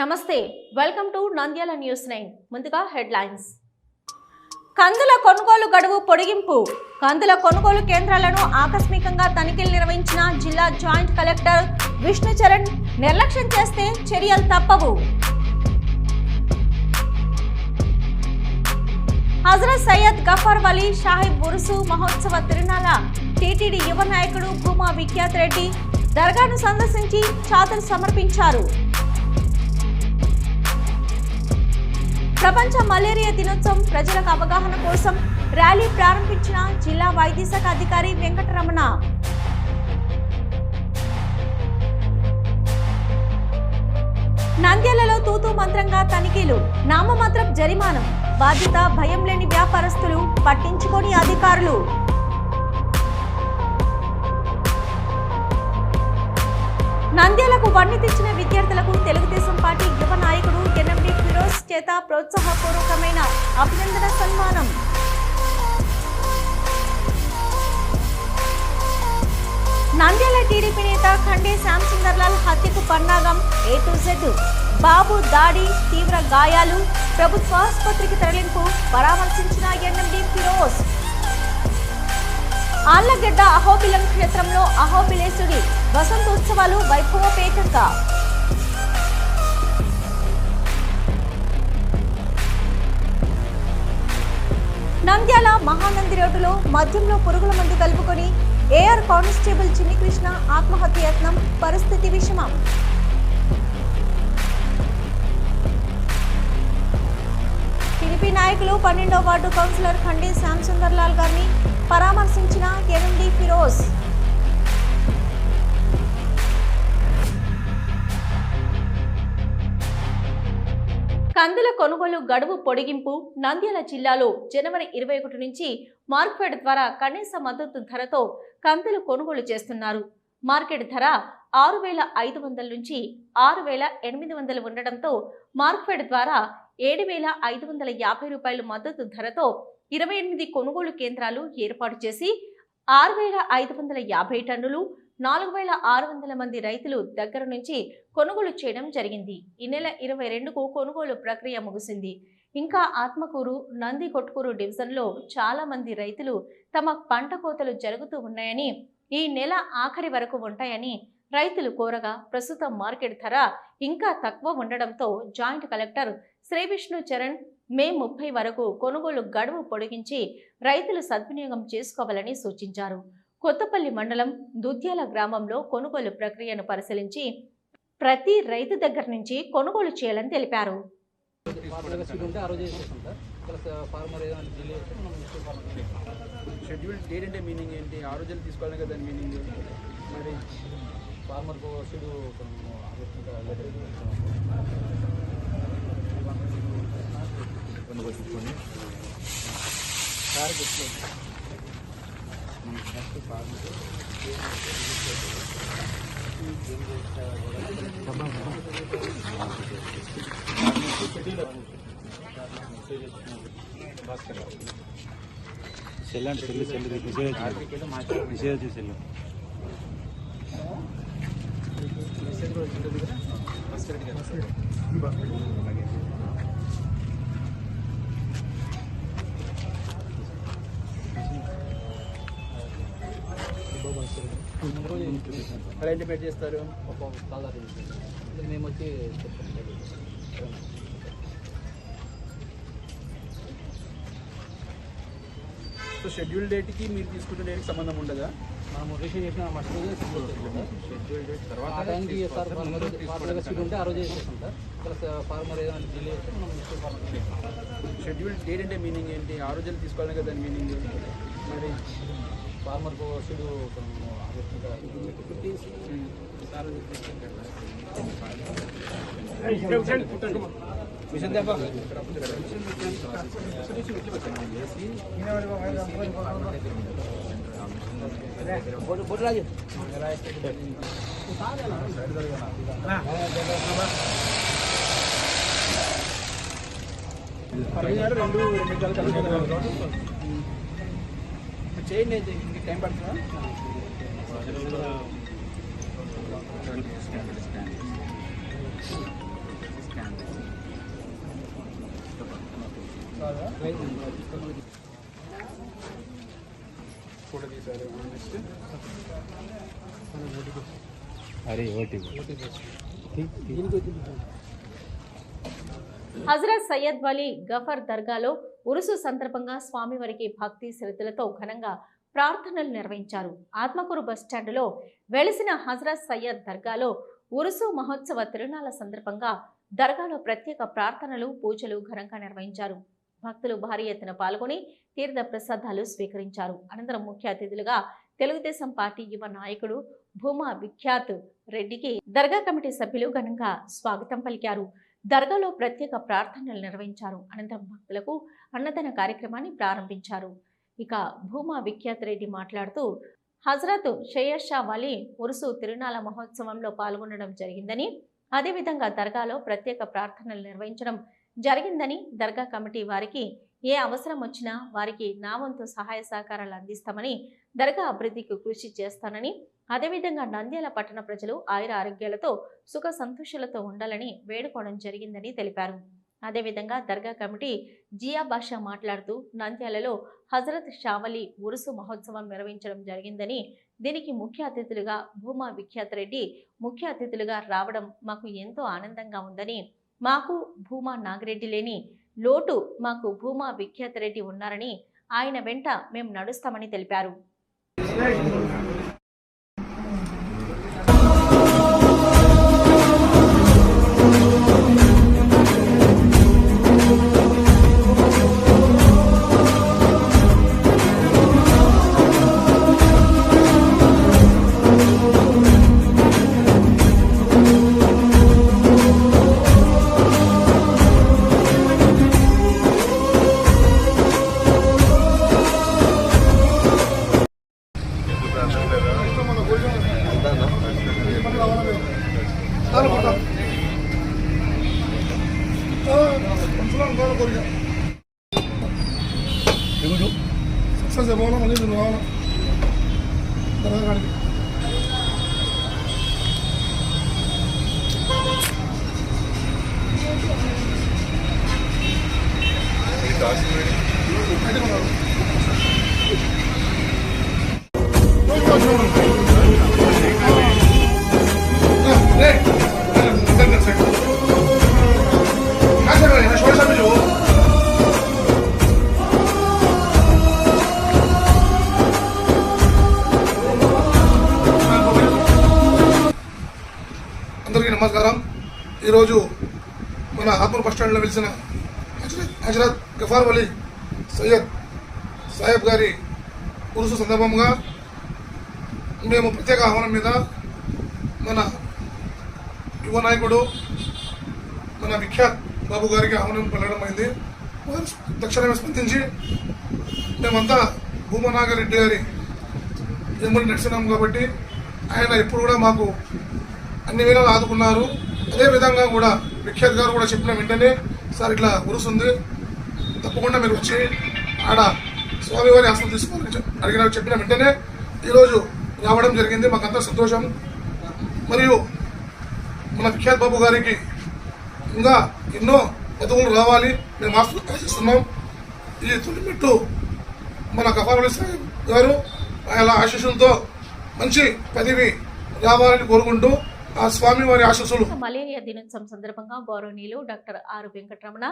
నమస్తే welcome to Nandyal news nine. ముందుగా headlines. కందుల కొనుగోలు గడువు పొడిగింపు. కందుల కొనుగోలు కేంద్రాలను ఆకస్మికంగా తనిఖీలు నిర్వహించిన జిల్లా జాయింట్ కలెక్టర్ విష్ణు చరణ్ నిర్లక్ష్యం చేస్తే చర్యలు తప్పవు. హజరత్ సయ్యద్ గఫర్ వలీ షాహిబ్ ఉరుసు మహోత్సవ తిరునాల టీటీడీ యువ నాయకుడు భూమా విఖ్యాత్ రెడ్డి దర్గాను సందర్శించి చాదరు సమర్పించారు. ప్రపంచ మలేరియా దినోత్సవం ప్రజలకు అవగాహన కోసం ర్యాలీ ప్రారంభించిన జిల్లా వైద్య శాఖ అధికారి వెంకటరమణ. నంద్యాలలో తూతూ మంత్రంగా తనిఖీలు. నామమాత్రం జరిమానం. బాధ్యత భయం లేని వ్యాపారస్తులు పట్టించుకొని అధికారులు. నంద్యాలకు వన్నె తెచ్చిన విద్యార్థులకు తెలుగుదేశం పార్టీ యువ నాయకుడు ఎన్ఎండి చేత ప్రోత్సాహపూర్వకమైన అభినందన సన్మానం. నంద్యాల టీడీపీ నేత ఖండే శ్యామ్ సుందర్లాల్ హత్యకు పన్నాగం ఏ టు జెడ్ బాబు దాడి తీవ్ర గాయాలు ప్రభుత్వ ఆసుపత్రికి తరలింపు పరామర్శించిన ఎన్ఎండి ఫిరోజ్. ఆళ్ళగడ్డ అహోబిలం క్షేత్రంలో అహోబిలేశుడి వసంతోత్సవాలు వైభవపేతంగా. నంద్యాల మహానంది రోడ్డులో మద్యంలో పురుగుల మందు కలుపుకొని ఏఆర్ కానిస్టేబుల్ చిన్నికృష్ణ ఆత్మహత్య యత్నం పరిస్థితి విషమం. టీడీపీ నాయకులు పన్నెండో వార్డు కౌన్సిలర్ ఖండి శ్యామ్ సుందర్ లాల్ గారిని పరామర్శించిన ఎన్ఎండి ఫిరోజ్. కందుల కొనుగోలు గడువు పొడిగింపు నంద్యాల జిల్లాలో జనవరి ఇరవై ఒకటి నుంచి మార్కెట్ ద్వారా కనీస మద్దతు ధరతో కందులు కొనుగోలు చేస్తున్నారు. మార్కెట్ ధర ఆరు వేల ఐదు వందల నుంచి ఆరు వేల ఎనిమిది వందలు ఉండడంతో మార్కెట్ ద్వారా ఏడు వేల ఐదు వందల యాభై రూపాయల మద్దతు ధరతో ఇరవై ఎనిమిది కొనుగోలు కేంద్రాలు ఏర్పాటు చేసి ఆరు వేల ఐదు వందల యాభై టన్నులు నాలుగు వేల ఆరు వందల మంది రైతులు దగ్గర నుంచి కొనుగోలు చేయడం జరిగింది. ఈ నెల ఇరవై రెండుకు కొనుగోలు ప్రక్రియ ముగిసింది. ఇంకా ఆత్మకూరు నంది కొట్కూరు డివిజన్లో చాలా మంది రైతులు తమ పంట కోతలు జరుగుతూ ఉన్నాయని ఈ నెల ఆఖరి వరకు ఉంటాయని రైతులు కోరగా ప్రస్తుతం మార్కెట్ ధర ఇంకా తక్కువ ఉండడంతో joint collector Shri Vishnu Charan May ముప్పై వరకు కొనుగోలు గడువు పొడిగించి రైతులు సద్వినియోగం చేసుకోవాలని సూచించారు. కొత్తపల్లి మండలం దుద్యాల గ్రామంలో కొనుగోలు ప్రక్రియను పరిశీలించి ప్రతి రైతు దగ్గర నుంచి కొనుగోలు చేయాలని తెలిపారు. ఫార్మర్ షెడ్యూల్ డేట్ అంటే మీనింగ్ ఏంటి? ఆ రోజులు తీసుకోవాలి కదా మీనింగ్ మరి ఫార్మర్ సార్ చెప్తాను సెల్ అంటే సెల్ సెల్ మెసేజ్ వచ్చింది మెసేజ్ వచ్చి సెల్ మెసేజ్ కూడా వచ్చింటుంది కదా ఇంటిమేట్ చేస్తారు? ఒక కలర్ మేము వచ్చి చెప్తాం. సో షెడ్యూల్ డేట్కి మీరు తీసుకున్న డేట్కి సంబంధం ఉండదా? మనం రిసీవ్ చేసిన మస్ట్ షెడ్యూల్ డేట్ ఆ తర్వాత టైంకి సార్ ముందు ఫార్మర్ తీసుకోవడం సీడ్ ఉంటే ఆ రోజు వేసేస్తాం సార్. ప్లస్ ఫార్మర్ ఏదైనా డిలే వస్తే మనం షెడ్యూల్ డేట్ అంటే మీనింగ్ ఏంటి? ఆ రోజులు తీసుకోవాలి కదా దాని మీనింగ్ మరి ఫార్మర్ సీడ్ మిషన్ రెండు రెండు చేయండి అయితే ఇంక టైం పడుతుందా? హజరత్ సయ్యద్ వలీ గఫర్ దర్గాలో ఉరుసు సందర్భంగా స్వామివారికి భక్తి శ్రద్ధలతో ఘనంగా ప్రార్థనలు నిర్వహించారు. ఆత్మకూరు బస్టాండులో వెలిసిన హజరత్ సయ్యద్ దర్గాలో ఉరుసు మహోత్సవ తిరునాళ్ళ సందర్భంగా దర్గాలో ప్రత్యేక ప్రార్థనలు పూజలు ఘనంగా నిర్వహించారు. భక్తులు భారీ ఎత్తున పాల్గొని తీర్థ ప్రసాదాలు స్వీకరించారు. అనంతరం ముఖ్య అతిథులుగా తెలుగుదేశం పార్టీ యువ నాయకుడు భూమా విఖ్యాత్ రెడ్డికి దర్గా కమిటీ సభ్యులు ఘనంగా స్వాగతం పలికారు. దర్గాలో ప్రత్యేక ప్రార్థనలు నిర్వహించారు. అనంతరం భక్తులకు అన్నదాన కార్యక్రమాన్ని ప్రారంభించారు. ఇక భూమా విఖ్యాత్ రెడ్డి మాట్లాడుతూ హజరత్ షేయర్ వలి ఉరుసు తిరునాళ మహోత్సవంలో పాల్గొనడం జరిగిందని అదేవిధంగా దర్గాలో ప్రత్యేక ప్రార్థనలు నిర్వహించడం జరిగిందని దర్గా కమిటీ వారికి ఏ అవసరం వచ్చినా వారికి నా వంతు సహాయ సహకారాలు అందిస్తామని దర్గా అభివృద్ధికి కృషి చేస్తానని అదేవిధంగా నంద్యాల పట్టణ ప్రజలు ఆయుర ఆరోగ్యాలతో సుఖ సంతోషాలతో ఉండాలని వేడుకోవడం జరిగిందని తెలిపారు. అదేవిధంగా దర్గా కమిటీ జియా బాషా మాట్లాడుతూ నంద్యాలలో హజరత్ షావలి ఉరుసు మహోత్సవం నిర్వహించడం జరిగిందని దీనికి ముఖ్య అతిథులుగా భూమా విఖ్యాత్ రెడ్డి ముఖ్య అతిథులుగా రావడం మాకు ఎంతో ఆనందంగా ఉందని మాకు భూమా నాగిరెడ్డి లేని లోటు మాకు భూమా విఖ్యాత్ రెడ్డి ఉన్నారని ఆయన వెంట మేము నడుస్తామని తెలిపారు. అందరికీ నమస్కారం. ఈరోజు మన ఆత్మూర్ బస్టాండ్లో వెలిసిన హజరత్ గఫార్ వలీ సయ్యద్ సాహెబ్ గారి ఉరుసు సందర్భంగా మేము ప్రత్యేక ఆహ్వానం మీద మన యువ నాయకుడు మన విఖ్యాత్ బాబు గారికి ఆహ్వానం పలకడం అయింది. వారు తక్షణమే స్పందించి మేమంతా భూమనాగరెడ్డి గారి ఎమ్మడి నడిచినాం కాబట్టి ఆయన ఎప్పుడు కూడా మాకు అన్ని వేళలు ఆదుకున్నారు. అదేవిధంగా కూడా విఖ్యాత్ గారు కూడా చెప్పిన వెంటనే సార్ ఇట్లా ఉరుసుంది తప్పకుండా మీరు వచ్చి ఆడ స్వామివారి ఆస్తులు తీసుకోవాలని అడిగిన చెప్పిన వెంటనే ఈరోజు రావడం జరిగింది. మాకంతా సంతోషం. మరియు మన విఖ్యాత్ బాబు గారికి ఇంకా ఎన్నో పదవులు రావాలి. మేము ఆస్తులు ఆశిస్తున్నాం. ఈ తొలిమెట్టు మన కపాలి గారు ఆయన ఆశీస్సులతో మంచి పదవి రావాలని కోరుకుంటూ మలేరియా దినోత్సవం సందర్భంగా గౌరవనీయులు డాక్టర్ ఆర్ వెంకటరమణ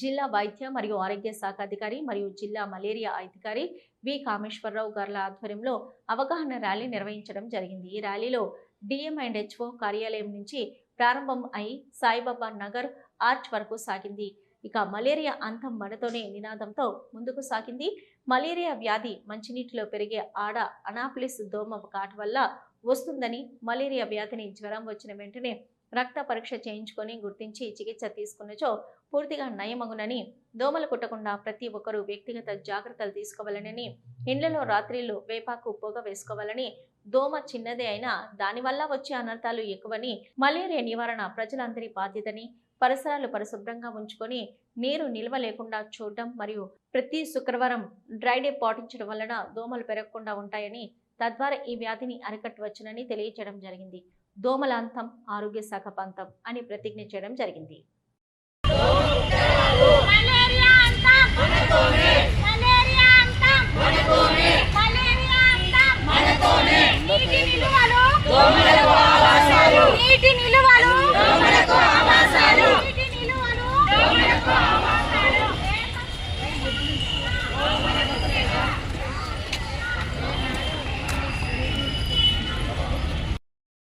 జిల్లా వైద్య మరియు ఆరోగ్య శాఖ అధికారి మరియు జిల్లా మలేరియా అధికారి వి కామేశ్వరరావు గార్ల ఆధ్వర్యంలో అవగాహన ర్యాలీ నిర్వహించడం జరిగింది. ఈ ర్యాలీలో డిఎం అండ్ హెచ్ఓ కార్యాలయం నుంచి ప్రారంభం అయి సాయిబాబా నగర్ ఆర్చ్ వరకు సాగింది. ఇక మలేరియా అంతం మనతోనే నినాదంతో ముందుకు సాగింది. మలేరియా వ్యాధి మంచినీటిలో పెరిగే ఆడ అనాప్లిస్ దోమ కాటు వల్ల వస్తుందని మలేరియా వ్యాధిని జ్వరం వచ్చిన వెంటనే రక్త పరీక్ష చేయించుకొని గుర్తించి చికిత్స తీసుకున్నచో పూర్తిగా నయమగునని దోమలు కుట్టకుండా ప్రతి ఒక్కరూ వ్యక్తిగత జాగ్రత్తలు తీసుకోవాలని ఇండ్లలో రాత్రిళ్ళు వేపాకు పొగ వేసుకోవాలని దోమ చిన్నదే అయినా దానివల్ల వచ్చే అనర్థాలు ఎక్కువని మలేరియా నివారణ ప్రజలందరి బాధ్యతని పరిసరాలు పరిశుభ్రంగా ఉంచుకొని నీరు నిల్వ లేకుండా చూడడం మరియు ప్రతి శుక్రవారం డ్రైడే పాటించడం వలన దోమలు పెరగకుండా ఉంటాయని తద్వారా ఈ వ్యాధిని అరికట్టవచ్చునని తెలియజేయడం జరిగింది. దోమల అంతం ఆరోగ్య శాఖ పంతం అని ప్రతిజ్ఞ చేయడం జరిగింది. మలేరియా అంతా మలేరియా అంతం మనతోనే మలేరియా అంతం మనతోనే నీటి నిలువలు దోమలకు ఆవాసాలు నీటి నిలువలు దోమలకు ఆవాసాలు నీటి నిలువలు దోమలకు ఆవాసాలు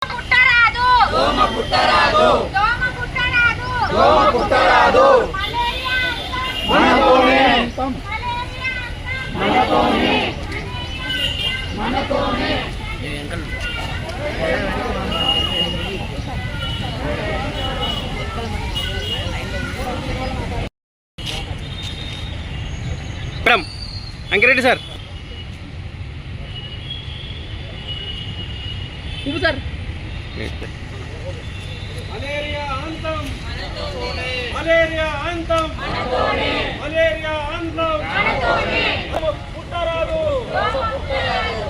పుట్టరాదు దోమ పుట్టరాదు దోమ పుట్టరాదు దోమ పుట్టరాదు మలేరియా అంతం మనతోనే మలేరియా అంతం మేడం అంకిరెడ్డి సార్ మలేరియా అంతం మలేరియా అంతం మలేరియా అంతం పుట్టరాదు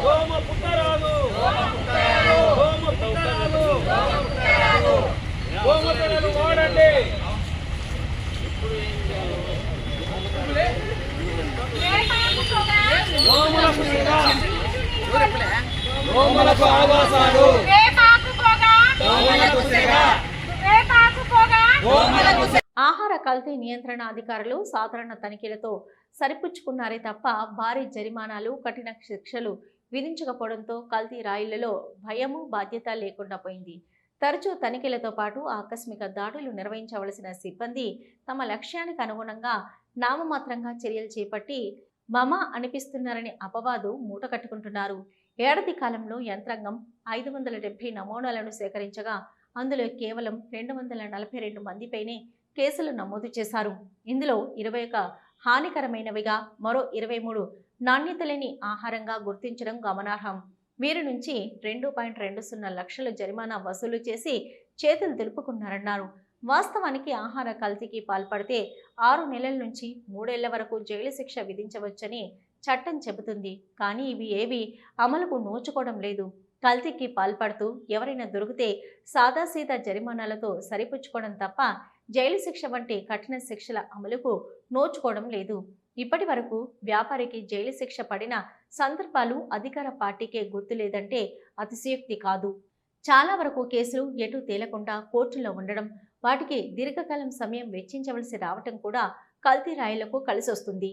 దోమ పుట్టరాదు దోమ పుట్టరాదు దోమ తెరలు వాడండి దోమలకు. దోమలకు ఆవాసాలు. దోమలకు సెగ. దోమలకు సెగ. ఆహార కల్తీ నియంత్రణ అధికారులు సాధారణ తనిఖీలతో సరిపుచ్చుకున్నారే తప్ప భారీ జరిమానాలు కఠిన శిక్షలు విధించకపోవడంతో కల్తీ రాయిళ్ళలో భయము బాధ్యత లేకుండా పోయింది. తరచూ తనిఖీలతో పాటు ఆకస్మిక దాడులు నిర్వహించవలసిన సిబ్బంది తమ లక్ష్యానికి అనుగుణంగా నామమాత్రంగా చర్యలు చేపట్టి మమ అనిపిస్తున్నారని అపవాదు మూట కట్టుకుంటున్నారు. ఏడాది కాలంలో యంత్రాంగం ఐదు వందల డెబ్బై నమూనాలను సేకరించగా అందులో కేవలం రెండు వందల నలభై రెండు మందిపైనే కేసులు నమోదు చేశారు. ఇందులో ఇరవై ఒక హానికరమైనవిగా మరో ఇరవై మూడు నాణ్యత లేని ఆహారంగా గుర్తించడం గమనార్హం. వీరి నుంచి రెండు పాయింట్ రెండు సున్నా లక్షల జరిమానా వసూలు చేసి చేతులు దులుపుకున్నారన్నారు. వాస్తవానికి ఆహార కల్తీకి పాల్పడితే ఆరు నెలల నుంచి మూడేళ్ళ వరకు జైలు శిక్ష విధించవచ్చని చట్టం చెబుతుంది. కానీ ఇవి ఏవి అమలుకు నోచుకోవడం లేదు. కల్తీకి పాల్పడుతూ ఎవరైనా దొరికితే సాదాసీదా జరిమానాలతో సరిపుచ్చుకోవడం తప్ప జైలు శిక్ష వంటి కఠిన శిక్షల అమలుకు నోచుకోవడం లేదు. ఇప్పటి వరకు వ్యాపారికి జైలు శిక్ష పడిన సందర్భాలు అధికార పార్టీకే గుర్తు లేదంటే అతిశయోక్తి కాదు. చాలా వరకు కేసులు ఎటు తేలకుండా కోర్టులో ఉండడం వాటికి దీర్ఘకాలం సమయం వెచ్చించవలసి రావటం కూడా కల్తీ రాయలకు కలిసొస్తుంది.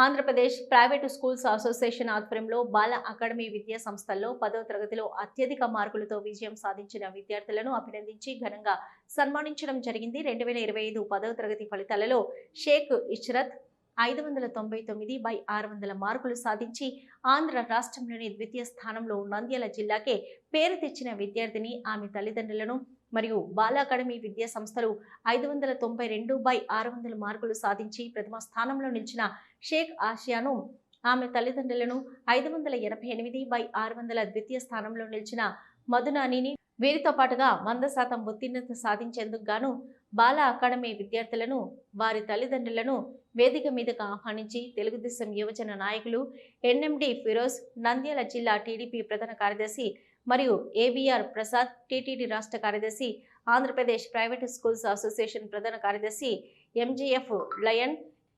ఆంధ్రప్రదేశ్ ప్రైవేటు స్కూల్స్ అసోసియేషన్ ఆధ్వర్యంలో బాల అకాడమీ విద్యా సంస్థల్లో పదవ తరగతిలో అత్యధిక మార్కులతో విజయం సాధించిన విద్యార్థులను అభినందించి ఘనంగా సన్మానించడం జరిగింది. రెండు వేల ఇరవై ఐదు పదవ తరగతి ఫలితాలలో షేక్ ఇష్రత్ ఐదు వందల తొంభై తొమ్మిది బై ఆరు వందల మార్కులు సాధించి ఆంధ్ర రాష్ట్రంలోని ద్వితీయ స్థానంలో నంద్యాల జిల్లాకే పేరు తెచ్చిన విద్యార్థిని ఆమె తల్లిదండ్రులను మరియు బాల అకాడమీ విద్యా సంస్థలు ఐదు వందల తొంభై రెండు బై ఆరు వందల మార్కులు సాధించి ప్రథమ స్థానంలో నిలిచిన షేక్ ఆసియాను ఆమె తల్లిదండ్రులను ఐదు వందల ఎనభై ఎనిమిది బై ఆరు వందల ద్వితీయ స్థానంలో నిలిచిన మధునానిని వీరితో పాటుగా వంద శాతం ఉత్తీర్ణత సాధించేందుకు గాను బాల అకాడమీ విద్యార్థులను వారి తల్లిదండ్రులను వేదిక మీదకు ఆహ్వానించి తెలుగుదేశం యువజన నాయకులు ఎన్ఎండి ఫిరోజ్ నంద్యాల జిల్లా టీడీపీ ప్రధాన కార్యదర్శి మరియు ఏబిఆర్ ప్రసాద్ టీటీడీ రాష్ట్ర కార్యదర్శి ఆంధ్రప్రదేశ్ ప్రైవేట్ స్కూల్స్ అసోసియేషన్ ప్రధాన కార్యదర్శి ఎంజీఎఫ్ లయన్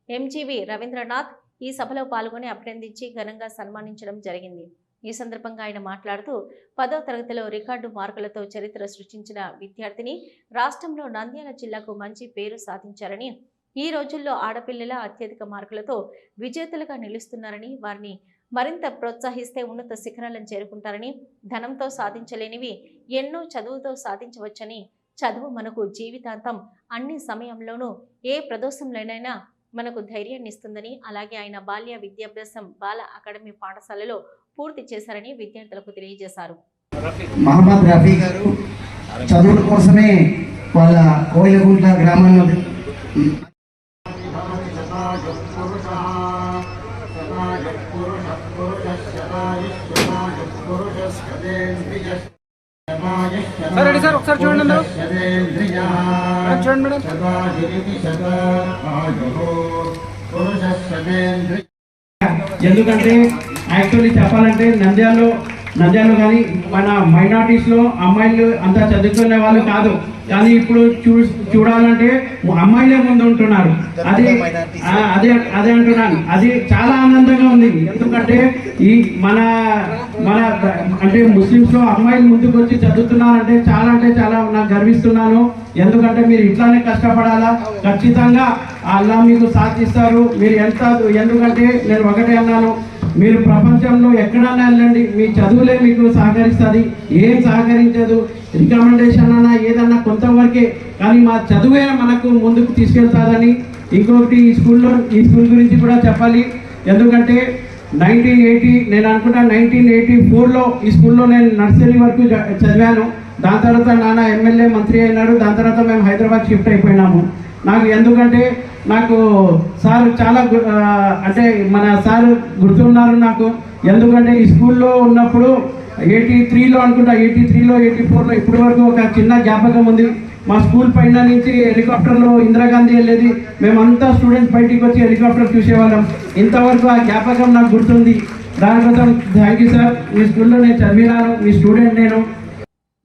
ఎంజీవి రవీంద్రనాథ్ ఈ సభలో పాల్గొని అభినందించి ఘనంగా సన్మానించడం జరిగింది. ఈ సందర్భంగా ఆయన మాట్లాడుతూ పదో తరగతిలో రికార్డు మార్కులతో చరిత్ర సృష్టించిన విద్యార్థిని రాష్ట్రంలో నంద్యాల జిల్లాకు మంచి పేరు సాధించారని ఈ రోజుల్లో ఆడపిల్లల అత్యధిక మార్కులతో విజేతలుగా నిలుస్తున్నారని వారిని మరింత ప్రోత్సహిస్తే ఉన్నత శిఖరాలను చేరుకుంటారని ధనంతో సాధించలేనివి ఎన్నో చదువుతో సాధించవచ్చని చదువు మనకు జీవితాంతం అన్ని సమయంలోనూ ఏ ప్రదోషంలోనైనా మనకు ధైర్యాన్ని ఇస్తుందని అలాగే ఆయన బాల్య విద్యాభ్యాసం బాల అకాడమీ పాఠశాలలో పూర్తి చేశారని విద్యార్థులకు తెలియజేశారు. మహమ్మద్ రఫీ గారు చదువుల కోసమే వాళ్ళ కోయిలగుంట గ్రామంలో సార్ రెడీ సార్? ఒకసారి చూడండి అందరూ. మేడం, చూడండి మేడం. ఎందుకంటే యాక్చువల్లీ చెప్పాలంటే నంద్యాలలో నంద్యాలలో కానీ మన మైనార్టీస్లో అమ్మాయిలు అంత చదువుకునే వాళ్ళు కాదు. కానీ ఇప్పుడు చూ చూడాలంటే అమ్మాయిలే ముందు ఉంటున్నారు. అది అదే అదే అంటున్నాను. అది చాలా ఆనందంగా ఉంది. ఎందుకంటే ఈ మన మన అంటే ముస్లిమ్స్లో అమ్మాయిలు ముందుకు వచ్చి చదువుతున్నారంటే చాలా అంటే చాలా నాకు గర్విస్తున్నాను. ఎందుకంటే మీరు ఇట్లానే కష్టపడాలా? ఖచ్చితంగా అల్లా మీకు సాధిస్తారు. మీరు ఎంత ఎందుకంటే నేను ఒకటే అన్నాను. మీరు ప్రపంచంలో ఎక్కడన్నా వెళ్ళండి. మీ చదువులే మీకు సహకరిస్తుంది. ఏం సహకరించదు. రికమెండేషన్ అన్నా ఏదన్నా కొంతవరకే. కానీ మా చదువే మనకు ముందుకు తీసుకెళ్తాదని ఇంకొకటి ఈ స్కూల్లో ఈ స్కూల్ గురించి కూడా చెప్పాలి. ఎందుకంటే నైన్టీన్ ఎయిటీ నేను అనుకుంటా నైన్టీన్ ఎయిటీ ఫోర్లో ఈ స్కూల్లో నేను నర్సరీ వరకు చదివాను. దాని తర్వాత నాన్న ఎమ్మెల్యే మంత్రి అయినాడు. దాని తర్వాత మేము హైదరాబాద్ షిఫ్ట్ అయిపోయినాము. నాకు ఎందుకంటే నాకు సార్ చాలా గు- అంటే మన సార్ గుర్తున్నారు నాకు. ఎందుకంటే ఈ స్కూల్లో ఉన్నప్పుడు ఎయిటీ త్రీలో అనుకుంటా ఎయిటీ త్రీలో ఎయిటీ ఫోర్లో ఇప్పటి వరకు ఒక చిన్న జ్ఞాపకం ఉంది. మా స్కూల్ పైన నుంచి హెలికాప్టర్లో ఇందిరాగాంధీ వెళ్ళేది. మేమంతా స్టూడెంట్స్ బయటికి వచ్చి హెలికాప్టర్ చూసేవాళ్ళం. ఇంతవరకు ఆ జ్ఞాపకం నాకు గుర్తుంది. దానికోసం థ్యాంక్ యూ సార్. మీ స్కూల్లో నేను చదివినాను. మీ స్టూడెంట్ నేను.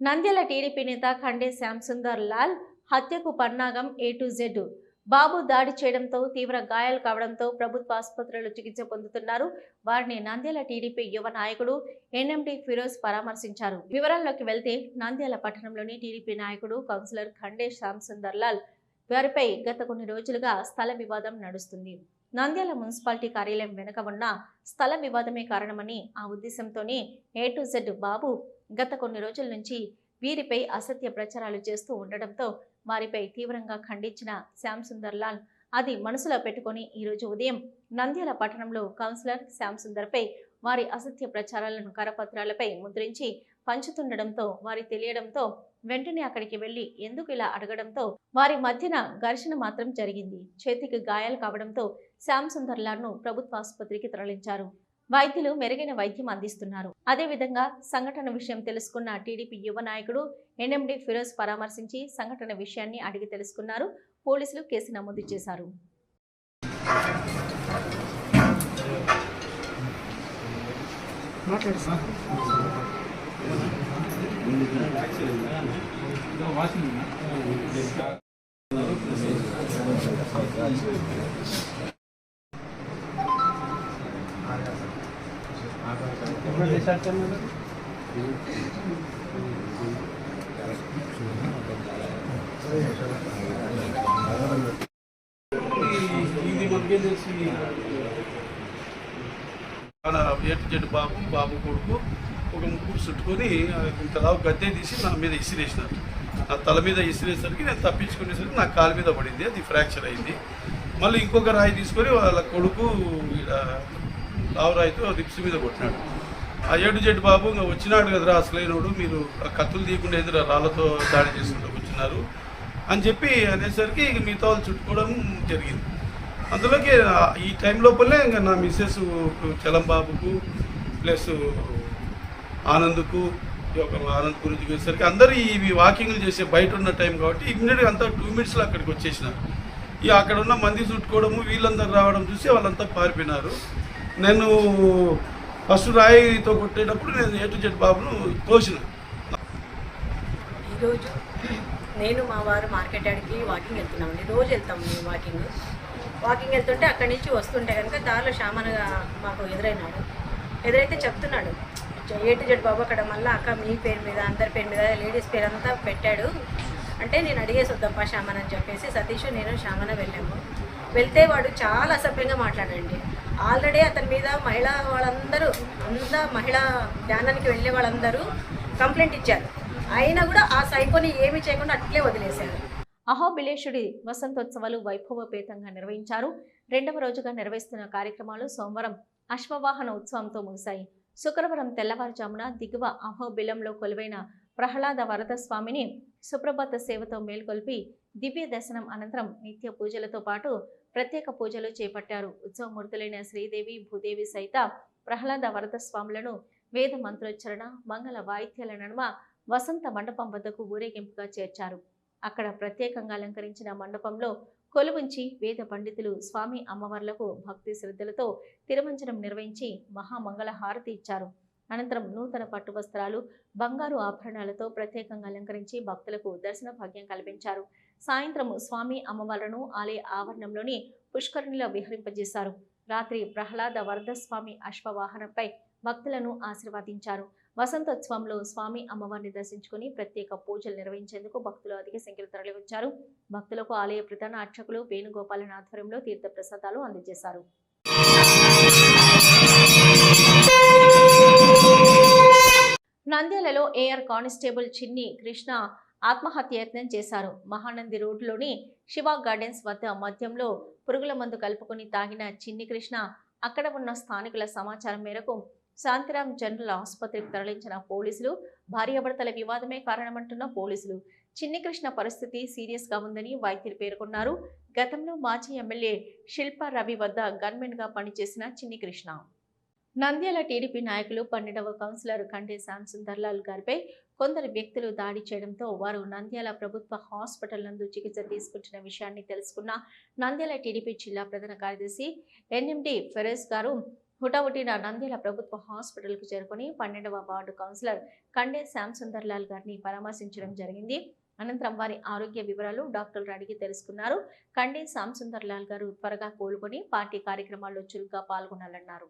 నంద్యాల టీడీపీ నేత ఖండే శ్యామ్ సుందర్ లాల్ హత్యకు పన్నాగం ఏ టు జెడ్ బాబు దాడి చేయడంతో తీవ్ర గాయాలు కావడంతో ప్రభుత్వ ఆసుపత్రిలో చికిత్స పొందుతున్నారు. వారిని నంద్యాల టీడీపీ యువ నాయకుడు ఎన్ఎండి ఫిరోజ్ పరామర్శించారు. వివరాల్లోకి వెళ్తే నంద్యాల పట్టణంలోని టీడీపీ నాయకుడు కౌన్సిలర్ ఖండే శ్యామ్ సుందర్ లాల్ వారిపై గత కొన్ని రోజులుగా స్థల వివాదం నడుస్తుంది. నంద్యాల మున్సిపాలిటీ కార్యాలయం వెనుక ఉన్న స్థల వివాదమే కారణమని ఆ ఉద్దేశంతోనే ఏ టు జెడ్ బాబు గత కొన్ని రోజుల నుంచి వీరిపై అసత్య ప్రచారాలు చేస్తూ ఉండడంతో వారిపై తీవ్రంగా ఖండించిన శ్యామ్ సుందర్ లాల్ అది మనసులో పెట్టుకొని ఈరోజు ఉదయం నంద్యాల పట్టణంలో కౌన్సిలర్ శ్యామ్ సుందర్పై వారి అసత్య ప్రచారాలను కరపత్రాలపై ముద్రించి పంచుతుండడంతో వారి తెలియడంతో వెంటనే అక్కడికి వెళ్ళి ఎందుకు ఇలా అడగడంతో వారి మధ్యన ఘర్షణ మాత్రం జరిగింది. చేతికి గాయాలు కావడంతో శ్యామ్ సుందర్ లాల్ను ప్రభుత్వ ఆసుపత్రికి తరలించారు. వైద్యులు మెరుగైన వైద్యం అందిస్తున్నారు. అదేవిధంగా సంఘటన విషయం తెలుసుకున్న టీడీపీ యువ నాయకుడు ఎన్ఎండి ఫిరోజ్ పరామర్శించి సంఘటన విషయాన్ని అడిగి తెలుసుకున్నారు. పోలీసులు కేసు నమోదు చేశారు. మన ఏటు చెట్టు బాబు బాబు కొడుకు ఒక ముగ్గురు చుట్టుకొని ఇంతలా గద్దె తీసి నా మీద ఇసిరేసినారు నా తల మీద ఇసిరేసరికి నేను తప్పించుకునేసరికి నా కాలు మీద పడింది అది ఫ్రాక్చర్ అయింది. మళ్ళీ ఇంకొక రాయి తీసుకొని వాళ్ళ కొడుకు లావు రాయితో రిప్స్ మీద కొట్టినాడు. ఆ ఏడు బాబు ఇంకా వచ్చినాడు కదరా అసలైనడు మీరు ఆ కత్తులు తీయకుండా ఎదురు రాళ్ళతో దాడి చేసుకుంటూ వచ్చినారు అని చెప్పి అనేసరికి ఇక మిగతా వాళ్ళు చుట్టుకోవడం జరిగింది. అందులోకి ఈ టైం లోపలే ఇంకా నా మిస్సెస్ చలం బాబుకు ప్లస్ ఆనంద్కు ఈ యొక్క ఆనంద్ గురించి వచ్చేసరికి అందరూ ఇవి వాకింగ్లు చేసే బయట ఉన్న టైం కాబట్టి ఇమ్మీడియట్గా అంతా టూ మినిట్స్లో అక్కడికి వచ్చేసినారు. ఇక అక్కడ ఉన్న మంది చుట్టుకోవడము వీళ్ళందరూ రావడం చూసి వాళ్ళంతా పారిపోయినారు. నేను ఫస్ట్ రాయితో కొట్టేటప్పుడు నేను ఎటు జెడ్ బాబును తోసిన ఈరోజు నేను మా వారు మార్కెట్ యార్డ్కి వాకింగ్ వెళ్తున్నామండి. రోజు వెళ్తాం మేము వాకింగ్. వాకింగ్ వెళ్తుంటే అక్కడి నుంచి వస్తుంటే కనుక దారిలో శామనగా మాకు ఎదురైనాడు. ఎదురైతే చెప్తున్నాడు ఏ టు జెడ్ బాబు అక్కడ మళ్ళీ అక్క మీ పేరు మీద అందరి పేరు మీద లేడీస్ పేరు అంతా పెట్టాడు. అంటే నేను అడిగేసి వద్దాంపా శామన్ అని చెప్పేసి సతీష్ నేను శామన వెళ్ళాము. వెళ్తే వాడు చాలా అసభ్యంగా మాట్లాడండి ఆల్రెడీ అతని మీద మహిళా వాళ్ళందరూ అంతా మహిళా ధ్యానానికి వెళ్ళే వాళ్ళందరూ కంప్లైంట్ ఇచ్చారు. అయినా కూడా ఆ సైకోని ఏమీ చేయకుండా అట్లే వదిలేశారు. అహోబిలేషుడి వసంతోత్సవాలు వైభవపేతంగా నిర్వహించారు. రెండవ రోజుగా నిర్వహిస్తున్న కార్యక్రమాలు సోమవారం అశ్వవాహన ఉత్సవంతో ముగిశాయి. శుక్రవారం తెల్లవారుజామున దిగువ అహోబిలంలో కొలువైన ప్రహ్లాద వరద స్వామిని సుప్రభాత సేవతో మేల్కొల్పి దివ్య దర్శనం అనంతరం నిత్య పూజలతో పాటు ప్రత్యేక పూజలు చేపట్టారు. ఉత్సవమూర్తులైన శ్రీదేవి భూదేవి సైత ప్రహ్లాద వరద స్వాములను వేద మంత్రోచ్చరణ మంగళ వాయిద్యాల నడుమ వసంత మండపం వద్దకు ఊరేగింపుగా చేర్చారు. అక్కడ ప్రత్యేకంగా అలంకరించిన మండపంలో కొలువుంచి వేద పండితులు స్వామి అమ్మవార్లకు భక్తి శ్రద్ధలతో తిరుమంజనం నిర్వహించి మహామంగళ హారతి ఇచ్చారు. అనంతరం నూతన పట్టు వస్త్రాలు బంగారు ఆభరణాలతో ప్రత్యేకంగా అలంకరించి భక్తులకు దర్శన భాగ్యం కల్పించారు. సాయంత్రం స్వామి అమ్మవార్లను ఆలయ ఆవరణంలోని పుష్కరిణిలో విహరింపజేశారు. రాత్రి ప్రహ్లాద వరదస్వామి అశ్వవాహనంపై భక్తులను ఆశీర్వదించారు. వసంతోత్సవంలో స్వామి అమ్మవారిని దర్శించుకుని ప్రత్యేక పూజలు నిర్వహించేందుకు భక్తులు అధిక సంఖ్యలో తరలివచ్చారు. భక్తులకు ఆలయ ప్రధాన అర్చకులు వేణుగోపాలన్ ఆధ్వర్యంలో తీర్థ ప్రసాదాలు అందజేశారు. నంద్యాలలో ఏఆర్ కానిస్టేబుల్ చిన్ని కృష్ణ ఆత్మహత్య యత్నం చేశారు. మహానంది రోడ్డులోని శివ గార్డెన్స్ వద్ద మద్యంలో పురుగుల మందు కలుపుకొని తాగిన చిన్ని కృష్ణ అక్కడ ఉన్న స్థానికుల సమాచారం మేరకు శాంతిరామ్ జనరల్ ఆసుపత్రికి తరలించిన పోలీసులు భార్యాభర్తల వివాదమే కారణమంటున్న పోలీసులు. చిన్ని కృష్ణ పరిస్థితి సీరియస్గా ఉందని వైద్యులు పేర్కొన్నారు. గతంలో మాజీ ఎమ్మెల్యే శిల్పా రవి వద్ద గన్మెన్గా పనిచేసిన చిన్ని కృష్ణ. నంద్యాల టీడీపీ నాయకులు పన్నెండవ కౌన్సిలర్ కండే శ్యామ్ సుందర్లాల్ గారిపై కొందరు వ్యక్తులు దాడి చేయడంతో వారు నంద్యాల ప్రభుత్వ హాస్పిటల్ నందు చికిత్స తీసుకుంటున్న విషయాన్ని తెలుసుకున్న నంద్యాల టీడీపీ జిల్లా ప్రధాన కార్యదర్శి ఎన్ఎండి ఫెరోజ్ గారు హుటాహుటిన నంద్యాల ప్రభుత్వ హాస్పిటల్కు చేరుకొని పన్నెండవ వార్డు కౌన్సిలర్ కండే శ్యామ్ సుందర్లాల్ గారిని పరామర్శించడం జరిగింది. అనంతరం వారి ఆరోగ్య వివరాలు డాక్టర్లు అడిగి తెలుసుకున్నారు. కండే శ్యామ్ సుందర్లాల్ గారు త్వరగా కోలుకొని పార్టీ కార్యక్రమాల్లో చురుగ్గా పాల్గొనాలన్నారు.